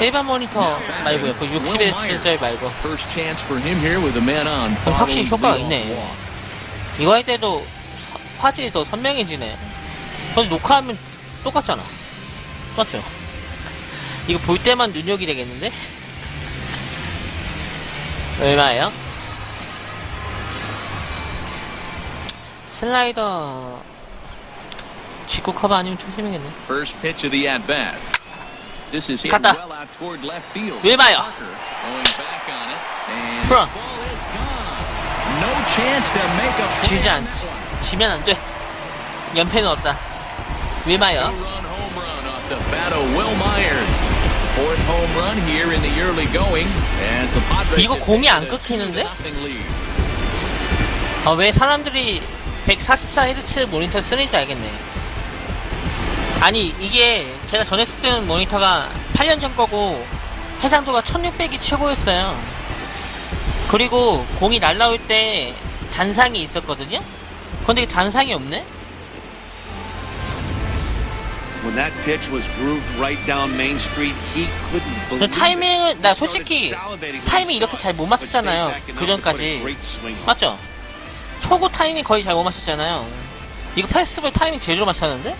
일반 모니터 말고요. 그 60Hz 말고. 그럼 확실히 효과가 있네. 이거 할 때도 서- 화질이 더 선명해지네. 근데 녹화하면 똑같잖아. 맞죠? 이거 볼 때만 눈여기 되겠는데? 얼마예요? 슬라이더 직구 커버 아니면 초심이겠네. First pitch of the at bat. 갔다. a play 지지 않지. 지면 안 돼. 연패는 없다. Padres 이거 공이 안 끊기는데? 2-0 lead. 아, 왜 사람들이 144Hz 모니터 쓰는지 알겠네. 아니, 이게 제가 전에 쓰던 모니터가 8년 전 거고 해상도가 1600이 최고였어요. 그리고 공이 날라올 때 잔상이 있었거든요? 근데 잔상이 없네? When that pitch was grooved right down Main Street, he couldn't believe 타이밍을. 나 솔직히 타이밍 이렇게 잘 못 맞췄잖아요. 그 전까지. 맞죠? 초고 타이밍 거의 잘 못 맞췄잖아요. 이거 패스볼 타이밍 제대로 맞췄는데?